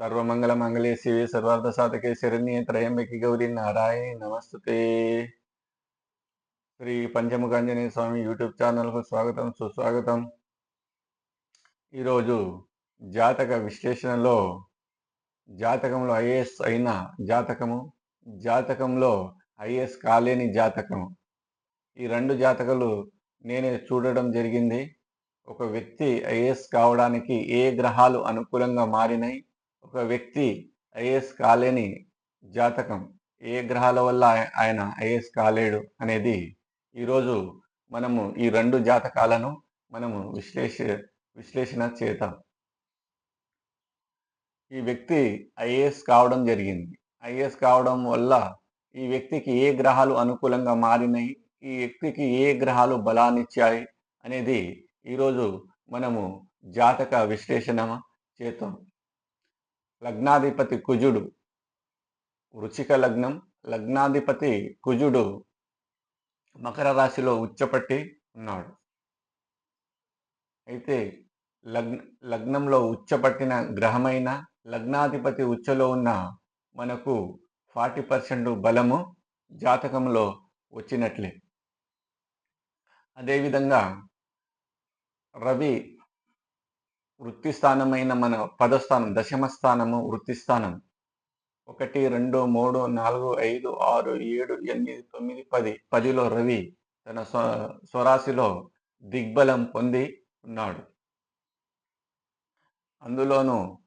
సర్వమంగళ మంగళే శివే సర్వార్థ సాధకే శరణ్యే త్రయంబకి గౌరీ నారాయణ నమస్తే శ్రీ పంచముఖాంజనేయ స్వామి యూట్యూబ్ ఛానల్కు స్వాగతం సుస్వాగతం. ఈరోజు జాతక విశ్లేషణలో జాతకంలో ఐఏఎస్ అయిన జాతకము జాతకంలో ఐఏఎస్ కాలేని జాతకము. ఈ రెండు జాతకాలు నేనే చూడడం జరిగింది. ఒక వ్యక్తి ఐఏఎస్ కావడానికి ఏ గ్రహాలు అనుకూలంగా మారినాయి? ఒక వ్యక్తి ఐఏఎస్ కాలేని జాతకం ఏ గ్రహాల వల్ల ఆయన ఐఏఎస్ కాలేడు అనేది ఈరోజు మనము ఈ రెండు జాతకాలను మనము విశ్లేష విశ్లేషణ చేద్దాం. ఈ వ్యక్తి ఐఏఎస్ కావడం జరిగింది. ఐఏఎస్ కావడం వల్ల ఈ వ్యక్తికి ఏ గ్రహాలు అనుకూలంగా మారినాయి ఈ వ్యక్తికి ఏ గ్రహాలు బలాన్నిచ్చాయి అనేది ఈరోజు మనము జాతక విశ్లేషణ చేద్దాం. లగ్నాధిపతి కుజుడు. వృచిక లగ్నం లగ్నాధిపతి కుజుడు మకర రాశిలో ఉచ్చపట్టి ఉన్నాడు. అయితే లగ్న లగ్నంలో ఉచ్చపట్టిన గ్రహమైన లగ్నాధిపతి ఉచ్చలో ఉన్న మనకు ఫార్టీ పర్సెంట్ బలము జాతకంలో వచ్చినట్లే. అదేవిధంగా రవి వృత్తి స్థానమైన మన పదస్థానం దశమ స్థానము వృత్తి స్థానం ఒకటి రెండు మూడు నాలుగు ఐదు ఆరు ఏడు ఎనిమిది తొమ్మిది పది. పదిలో రవి తన స్వ స్వరాశిలో దిగ్బలం పొంది ఉన్నాడు. అందులోనూ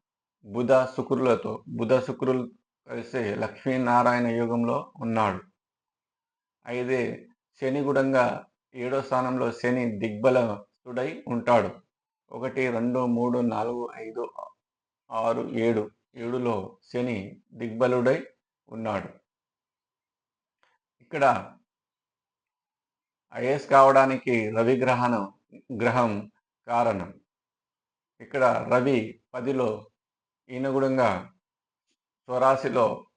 బుధ శుక్రులతో బుధ శుక్రులు కలిసి లక్ష్మీనారాయణ యోగంలో ఉన్నాడు. అయితే శని గుడంగా ఏడో స్థానంలో శని దిగ్బలస్తుడై ఉంటాడు. ఒకటి రెండు మూడు నాలుగు ఐదు ఆరు ఏడు. ఏడులో శని దిగ్బలుడై ఉన్నాడు. ఇక్కడ ఐఎస్ కావడానికి రవి గ్రహణం గ్రహం కారణం. ఇక్కడ రవి పదిలో ఈయనగుడంగా స్వరాశిలో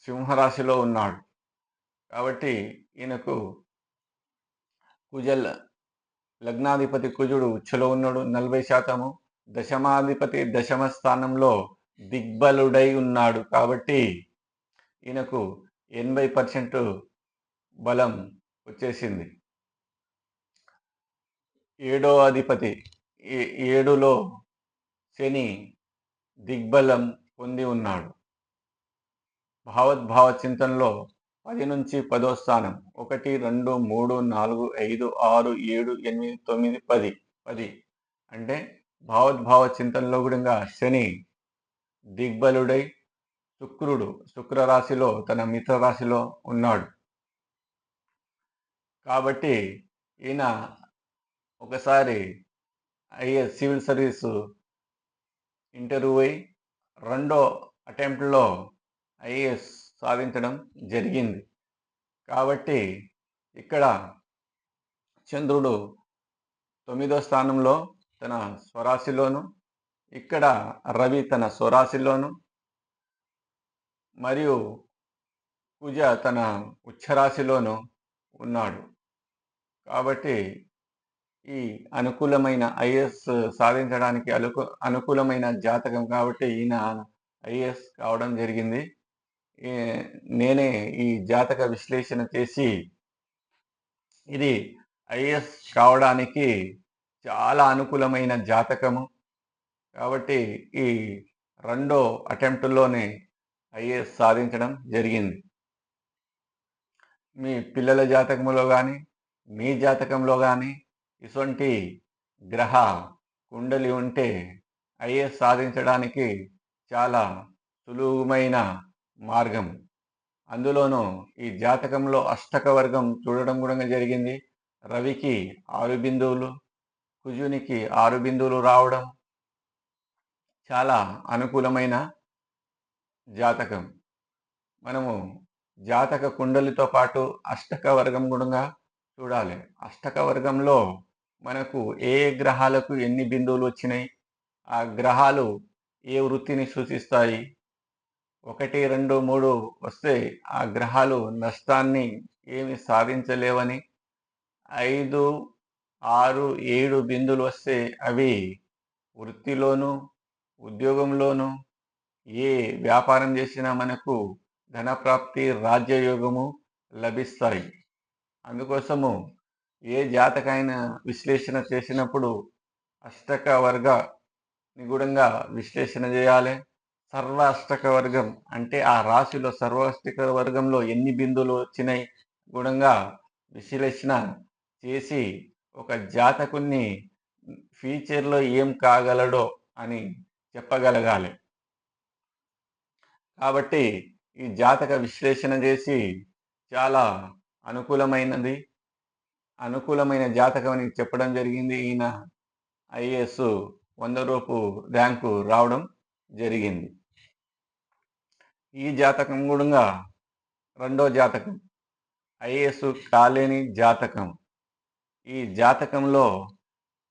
సింహరాశిలో ఉన్నాడు. కాబట్టి ఈయనకు కుజల్ లగ్నాధిపతి కుజుడు ఉచ్చలో ఉన్నాడు. నలభై శాతము దశమాధిపతి దశమ స్థానంలో దిగ్బలుడై ఉన్నాడు. కాబట్టి ఈయనకు ఎనభై పర్సెంట్ బలం వచ్చేసింది. ఏడో అధిపతి ఏ- ఏడులో శని దిగ్బలం పొంది ఉన్నాడు. భావద్భావ చింతనలో పది నుంచి పదో స్థానం. ఒకటి రెండు మూడు నాలుగు ఐదు ఆరు ఏడు ఎనిమిది తొమ్మిది పది. పది. అంటే భావోద్భావ చింతనలో కూడా శని దిగ్బలుడై శుక్రుడు శుక్రరాశిలో తన మిత్ర రాశిలో ఉన్నాడు. కాబట్టి ఈయన ఒకసారి ఐఎస్ సివిల్ సర్వీసు ఇంటర్వ్యూ అయి రెండో అటెంప్ట్లో ఐఏఎస్ సాధించడం జరిగింది. కాబట్టి ఇక్కడ చంద్రుడు తొమ్మిదో స్థానంలో తన స్వరాశిలోను ఇక్కడ రవి తన స్వరాశిలోను మరియు కుజ తన ఉచ్చరాశిలోను ఉన్నాడు. కాబట్టి ఈ అనుకూలమైన ఐఎస్ సాధించడానికి అనుకూలమైన జాతకం కాబట్టి ఈయన ఐఎస్ కావడం జరిగింది. నేనే ఈ జాతక విశ్లేషణ చేసి ఇది ఐఎస్ కావడానికి చాలా అనుకూలమైన జాతకము. కాబట్టి ఈ రెండో అటెంప్ట్లోనే ఐఏఎస్ సాధించడం జరిగింది. మీ పిల్లల జాతకంలో కానీ మీ జాతకంలో కానీ ఇటువంటి గ్రహ కుండలి ఉంటే ఐఏఎస్ సాధించడానికి చాలా సులువుమైన మార్గం. అందులోనూ ఈ జాతకంలో అష్టక వర్గం చూడడం కూడా జరిగింది. రవికి ఆరు బిందువులు కుజునికి ఆరు బిందువులు రావడం చాలా అనుకూలమైన జాతకం. మనము జాతక కుండలితో పాటు అష్టక వర్గం కూడా చూడాలి. అష్టక వర్గంలో మనకు ఏ గ్రహాలకు ఎన్ని బిందువులు వచ్చినాయి ఆ గ్రహాలు ఏ వృత్తిని సూచిస్తాయి ఒకటి రెండు మూడు వస్తే ఆ గ్రహాలు నష్టాన్ని ఏమి సాధించలేవని ఐదు ఆరు ఏడు బిందులు వస్తే అవి వృత్తిలోనూ ఉద్యోగంలోనూ ఏ వ్యాపారం చేసినా మనకు ధనప్రాప్తి రాజ్యయోగము లభిస్తాయి. అందుకోసము ఏ జాతకైన విశ్లేషణ చేసినప్పుడు అష్టక వర్గ నిగూఢంగా విశ్లేషణ చేయాలి. సర్వాష్టక వర్గం అంటే ఆ రాశిలో సర్వాష్టక వర్గంలో ఎన్ని బిందువులు వచ్చినాయి? గుణంగా విశ్లేషణ చేసి ఒక జాతకుని ఫ్యూచర్లో ఏం కాగలడో అని చెప్పగలగాలి. కాబట్టి ఈ జాతక విశ్లేషణ చేసి చాలా అనుకూలమైనది. అనుకూలమైన జాతకం అని చెప్పడం జరిగింది. ఈయన ఐఏఎస్ వంద రూపు ర్యాంకు రావడం జరిగింది. ఈ జాతకం కూడా రెండో జాతకం. ఐఏఎస్ కాలేని జాతకం. ఈ జాతకంలో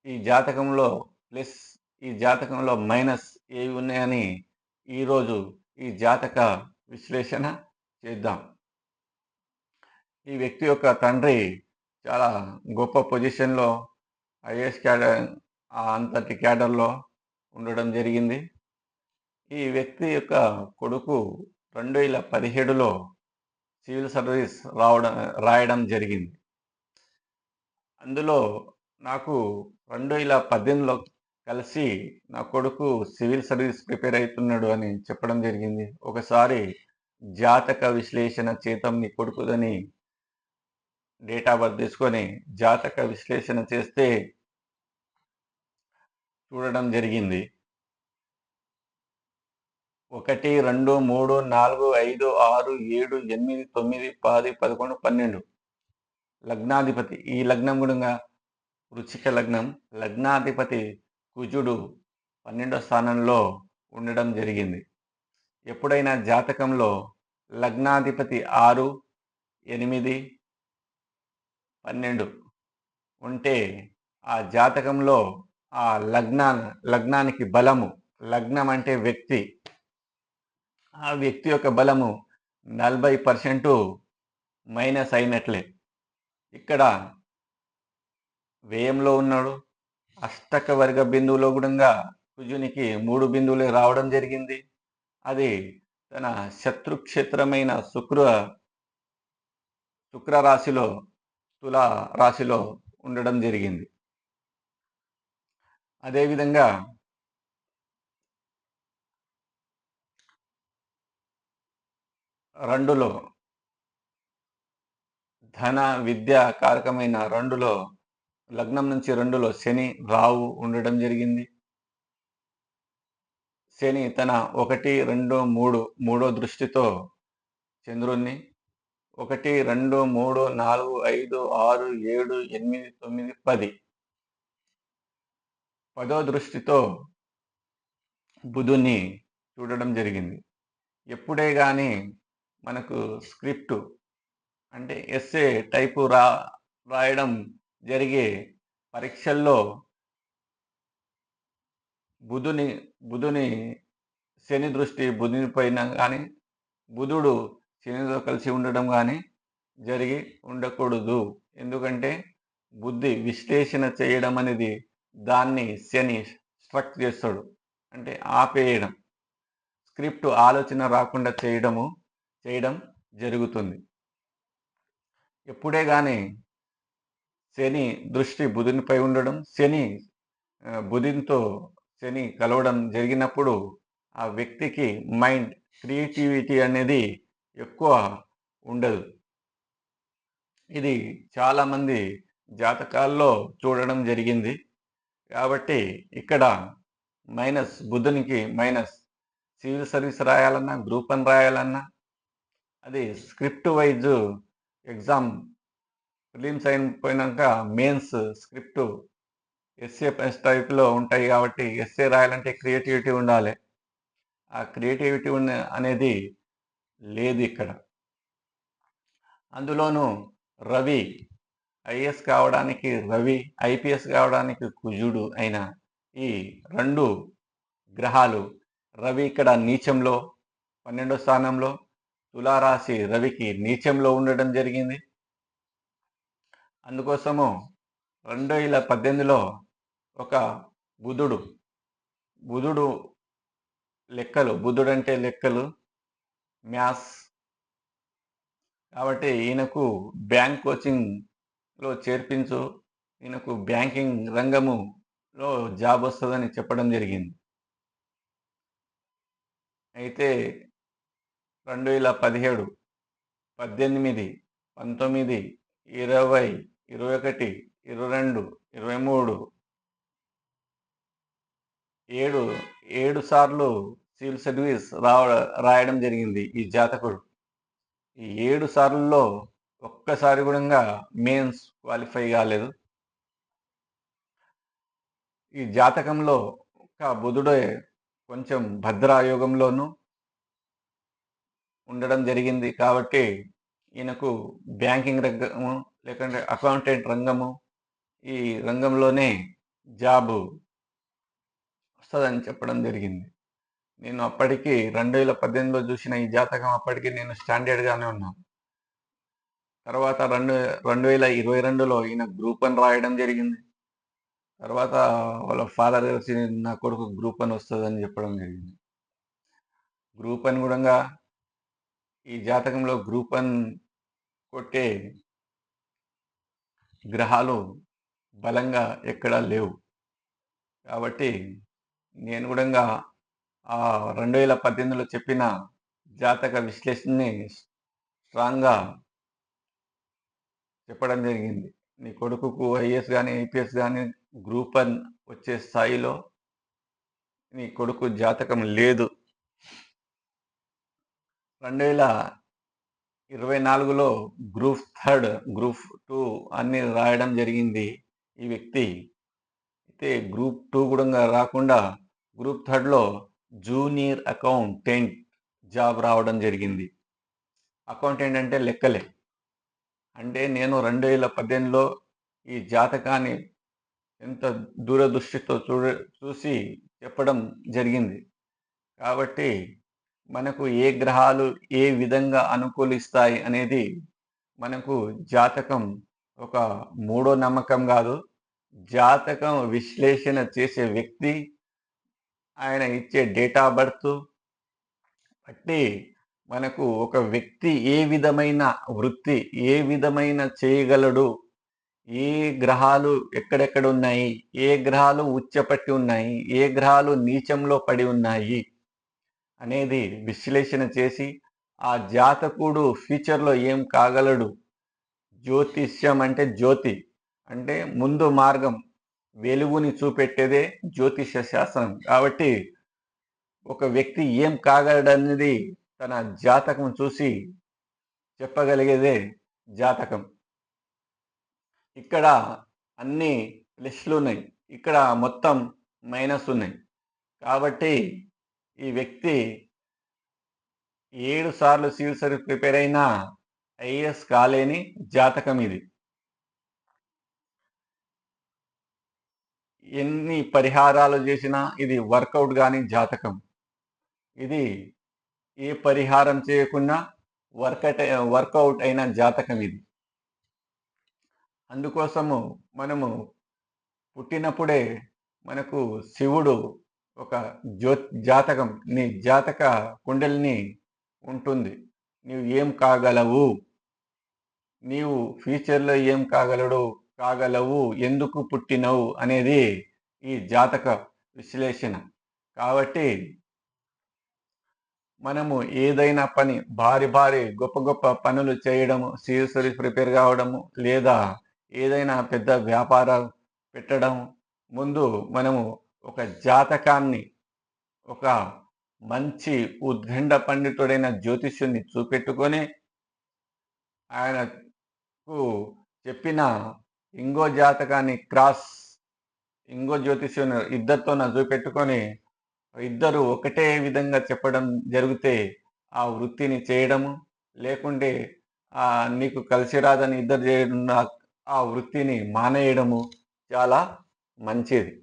ఈ జాతకంలో ప్లస్ ఈ జాతకంలో మైనస్ ఏవి ఉన్నాయని ఈరోజు ఈ జాతక విశ్లేషణ చేద్దాం. ఈ వ్యక్తి యొక్క తండ్రి చాలా గొప్ప పొజిషన్లో ఐఏఎస్ క్యాడర్ అంతటి క్యాడర్లో ఉండడం జరిగింది. ఈ వ్యక్తి యొక్క కొడుకు రెండు వేల పదిహేడులో సివిల్ సర్వీస్ రావడం రాయడం జరిగింది. అందులో నాకు రెండు వేల పద్దెనిమిదిలో కలిసి నా కొడుకు సివిల్ సర్వీస్ ప్రిపేర్ అవుతున్నాడు అని చెప్పడం జరిగింది. ఒకసారి జాతక విశ్లేషణ చేతం నీ కొడుకుదని డేటా బర్త్ తీసుకొని జాతక విశ్లేషణ చేస్తే చూడడం జరిగింది. ఒకటి రెండు మూడు నాలుగు ఐదు ఆరు ఏడు ఎనిమిది తొమ్మిది పది పదకొండు పన్నెండు. లగ్నాధిపతి. ఈ లగ్నం కూడా వృచ్చిక లగ్నం. లగ్నాధిపతి కుజుడు పన్నెండో స్థానంలో ఉండడం జరిగింది. ఎప్పుడైనా జాతకంలో లగ్నాధిపతి ఆరు ఎనిమిది పన్నెండు ఉంటే ఆ జాతకంలో ఆ లగ్నా లగ్నానికి బలము. లగ్నం అంటే వ్యక్తి. ఆ వ్యక్తి యొక్క బలము నలభై పర్సెంట్ మైనస్ అయినట్లే. ఇక్కడ వ్యయంలో ఉన్నాడు. అష్టక వర్గ బిందువులో కూడా కుజునికి మూడు బిందువులు రావడం జరిగింది. అది తన శత్రుక్షేత్రమైన శుక్ర శుక్ర రాశిలో తులా రాశిలో ఉండడం జరిగింది. అదేవిధంగా రెండులో ధన విద్య కారకమైన రెండులో లగ్నం నుంచి రెండులో శని రావు ఉండడం జరిగింది. శని తన ఒకటి రెండు మూడు మూడో దృష్టితో చంద్రుణ్ణి ఒకటి రెండు మూడు నాలుగు ఐదు ఆరు ఏడు ఎనిమిది తొమ్మిది పది. పదో దృష్టితో బుధుని చూడడం జరిగింది. ఎప్పుడే కానీ మనకు స్క్రిప్ట్ అంటే ఎస్ఏ టైపు రా రాయడం జరిగే పరీక్షల్లో బుధుని బుధుని శని దృష్టి బుధుని పైన కానీ బుధుడు శనితో కలిసి ఉండడం కానీ జరిగి ఉండకూడదు. ఎందుకంటే బుద్ధి విశ్లేషణ చేయడం అనేది దాన్ని శని స్ట్రక్ చేస్తాడు. అంటే ఆపేయడం. స్క్రిప్ట్ ఆలోచన రాకుండా చేయడము చేయడం జరుగుతుంది. ఎప్పుడే కానీ శని దృష్టి బుధునిపై ఉండడం శని బుధునితో శని కలవడం జరిగినప్పుడు ఆ వ్యక్తికి మైండ్ క్రియేటివిటీ అనేది ఎక్కువ ఉండదు. ఇది చాలామంది జాతకాల్లో చూడడం జరిగింది. కాబట్టి ఇక్కడ మైనస్ బుధునికి మైనస్ సివిల్ సర్వీస్ రాయాలన్నా గ్రూప్ అని రాయాలన్నా అది స్క్రిప్ట్ వైజ్ ఎగ్జామ్ ఫిలిమ్స్ అయిపోయినాక mains script S A plus టైప్లో ఉంటాయి కాబట్టి ఎస్ఏ రాయాలంటే క్రియేటివిటీ ఉండాలి. ఆ క్రియేటివిటీ అనేది లేదు ఇక్కడ. అందులోనూ రవి ఐఎస్ కావడానికి రవి ఐపీఎస్ కావడానికి కుజుడు అయిన ఈ రెండు గ్రహాలు రవి ఇక్కడ నీచంలో పన్నెండో స్థానంలో తులారాశి రవికి నీచంలో ఉండడం జరిగింది. అందుకోసము రెండు వేల పద్దెనిమిదిలో ఒక బుధుడు బుధుడు లెక్కలు బుధుడు అంటే లెక్కలు మ్యాథ్స్. కాబట్టి ఈయనకు బ్యాంక్ కోచింగ్లో చేర్పించు ఈయనకు బ్యాంకింగ్ రంగములో జాబ్ వస్తుందని చెప్పడం జరిగింది. అయితే రెండు వేల పదిహేడు పద్దెనిమిది పంతొమ్మిది ఇరవై ఇరవై ఒకటి ఇరవై రెండు ఇరవై మూడు ఏడు ఏడు సార్లు సివిల్ సర్వీస్ రావ రాయడం జరిగింది ఈ జాతకుడు. ఈ ఏడు సార్లలో ఒక్కసారి కూడా మెయిన్స్ క్వాలిఫై కాలేదు. ఈ జాతకంలో ఒక బుధుడే కొంచెం భద్రాయోగంలోనూ ఉండడం జరిగింది. కాబట్టి ఈయనకు బ్యాంకింగ్ రంగము లేకుంటే అకౌంటెంట్ రంగము ఈ రంగంలోనే జాబు వస్తుందని చెప్పడం జరిగింది. నేను అప్పటికి రెండు వేల పద్దెనిమిదిలో చూసిన ఈ జాతకం అప్పటికి నేను స్టాండర్డ్గానే ఉన్నాను తర్వాత రెండు రెండు వేల ఇరవై రెండులో ఈయన గ్రూప్ అని రాయడం జరిగింది. తర్వాత వాళ్ళ ఫాదర్ వచ్చి నా కొడుకు గ్రూప్ అని వస్తుందని చెప్పడం జరిగింది. గ్రూప్ అని కూడా ఈ జాతకంలో గ్రూప్ వన్ కొట్టే గ్రహాలు బలంగా ఎక్కడా లేవు. కాబట్టి నేను కూడా ఆ రెండు వేల పద్దెనిమిదిలో చెప్పిన జాతక విశ్లేషణని స్ట్రాంగ్గా చెప్పడం జరిగింది. నీ కొడుకుకు ఐఏఎస్ కానీ ఐపీఎస్ కానీ గ్రూప్ వన్ వచ్చే స్థాయిలో నీ కొడుకు జాతకం లేదు. రెండు వేల ఇరవై నాలుగులో గ్రూప్ థర్డ్ గ్రూప్ టూ అన్ని రాయడం జరిగింది ఈ వ్యక్తి. అయితే గ్రూప్ టూ కూడా రాకుండా గ్రూప్ థర్డ్లో జూనియర్ అకౌంటెంట్ జాబ్ రావడం జరిగింది. అకౌంటెంట్ అంటే లెక్కలే. అంటే నేను రెండు వేల పద్దెనిమిదిలో ఈ జాతకాన్ని ఎంత దూరదృష్టితో చూడ చూసి చెప్పడం జరిగింది. కాబట్టి మనకు ఏ గ్రహాలు ఏ విధంగా అనుకూలిస్తాయి అనేది మనకు జాతకం ఒక మూడో నమ్మకం కాదు. జాతకం విశ్లేషణ చేసే వ్యక్తి ఆయన ఇచ్చే డేట్ ఆఫ్ బర్త్ బట్టి మనకు ఒక వ్యక్తి ఏ విధమైన వృత్తి ఏ విధమైన చేయగలడు ఏ గ్రహాలు ఎక్కడెక్కడ ఉన్నాయి ఏ గ్రహాలు ఉచ్చపట్టి ఉన్నాయి ఏ గ్రహాలు నీచంలో పడి ఉన్నాయి అనేది విశ్లేషణ చేసి ఆ జాతకుడు ఫ్యూచర్లో ఏం కాగలడు? జ్యోతిష్యం అంటే జ్యోతి. అంటే ముందు మార్గం వెలుగుని చూపెట్టేదే జ్యోతిష శాస్త్రం. కాబట్టి ఒక వ్యక్తి ఏం కాగలడనేది తన జాతకం చూసి చెప్పగలిగేదే జాతకం. ఇక్కడ అన్ని ప్లస్లు ఉన్నాయి. ఇక్కడ మొత్తం మైనస్ ఉన్నాయి. కాబట్టి ఈ వ్యక్తి ఏడు సార్లు సివిల్ సర్వీస్ ప్రిపేర్ అయినా ఐఏఎస్ కాలేని జాతకం ఇది. ఎన్ని పరిహారాలు చేసినా ఇది వర్కౌట్ కాని జాతకం. ఇది ఏ పరిహారం చేయకుండా వర్కట్ వర్కౌట్ అయిన జాతకం ఇది. అందుకోసము మనము పుట్టినప్పుడే మనకు శివుడు ఒక జ్యో జాతకం నీ జాతక కుండలిని ఉంటుంది. నీవు ఏం కాగలవు? నీవు ఫ్యూచర్లో ఏం కాగలడు కాగలవు? ఎందుకు పుట్టినవు? అనేది ఈ జాతక విశ్లేషణ. కాబట్టి మనము ఏదైనా పని భారీ భారీ గొప్ప గొప్ప పనులు చేయడము సీరియస్లీ ప్రిపేర్ కావడము లేదా ఏదైనా పెద్ద వ్యాపారం పెట్టడం ముందు మనము ఒక జాతకాన్ని ఒక మంచి ఉద్గండ పండితుడైన జ్యోతిష్యుని చూపెట్టుకొని ఆయనకు చెప్పిన ఇంగో జాతకాన్ని క్రాస్ ఇంగో జ్యోతిష్యుని ఇద్దరితో చూపెట్టుకొని ఇద్దరు ఒకటే విధంగా చెప్పడం జరిగితే ఆ వృత్తిని చేయడము లేకుంటే ఆ నీకు కలిసి రాదని ఇద్దరు చేయడం ఆ వృత్తిని మానేయడము చాలా మంచిది.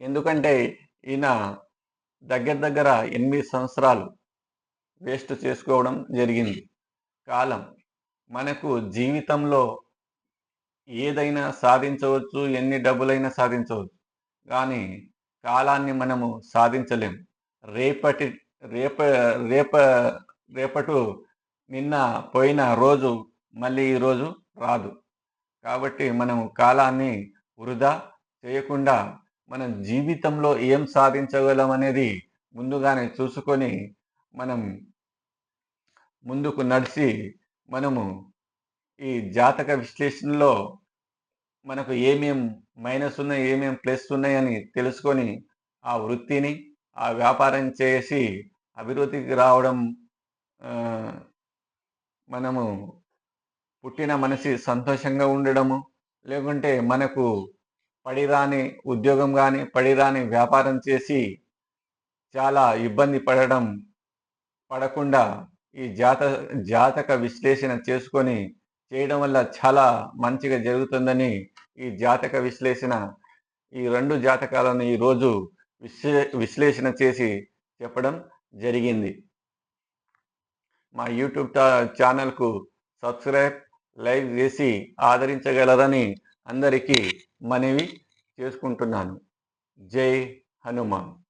ఎందుకంటే ఈయన దగ్గర దగ్గర ఎనిమిది సంవత్సరాలు వేస్ట్ చేసుకోవడం జరిగింది. కాలం మనకు జీవితంలో ఏదైనా సాధించవచ్చు ఎన్ని డబ్బులైనా సాధించవచ్చు. కానీ కాలాన్ని మనము సాధించలేం. రేపటి రేప రేప రేపటు నిన్న పోయిన రోజు మళ్ళీ ఈరోజు రాదు. కాబట్టి మనము కాలాన్ని వృధా చేయకుండా మనం జీవితంలో ఏం సాధించగలం అనేది ముందుగానే చూసుకొని మనం ముందుకు నడిచి మనము ఈ జాతక విశ్లేషణలో మనకు ఏమేం మైనస్ ఉన్నాయి ఏమేం ప్లస్ ఉన్నాయని తెలుసుకొని ఆ వృత్తిని ఆ వ్యాపారం చేసి అభివృద్ధికి రావడం మనము పుట్టిన మనిషి సంతోషంగా ఉండడము లేకుంటే మనకు పడిరాని ఉద్యోగం కానీ పడిరాని వ్యాపారం చేసి చాలా ఇబ్బంది పడడం పడకుండా ఈ జాత జాతక విశ్లేషణ చేసుకొని చేయడం వల్ల చాలా మంచిగా జరుగుతుందని ఈ జాతక విశ్లేషణ ఈ రెండు జాతకాలను ఈరోజు విశ్లే విశ్లేషణ చేసి చెప్పడం జరిగింది. మా యూట్యూబ్ ఛానల్కు సబ్స్క్రైబ్ లైక్ చేసి ఆదరించగలరని అందరికీ మనవి చేసుకుంటున్నాను. జై హనుమాన్.